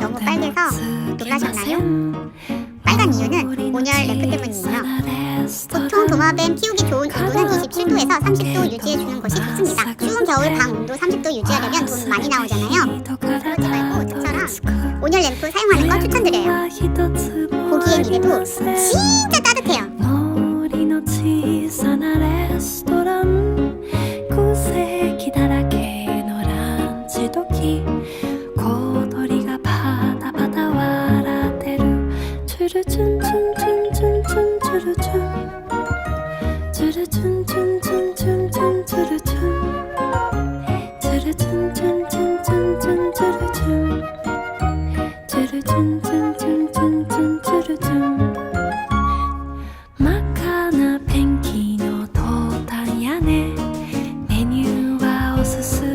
너무 빨개서 놀라셨나요? 빨간 이유는 온열 램프 때문이에요. 보통 도마뱀 키우기 좋은 온도는 27도에서 30도 유지해주는 것이 좋습니다. 추운 겨울 방 온도 30도 유지하려면 돈 많이 나오잖아요. 그러지 말고 저처럼 온열 램프 사용하는 거 추천드려요. 고기엔 이래도 진짜 따뜻해요. 기다라게 마카나 뱅키노 도타야네 메뉴와 오스스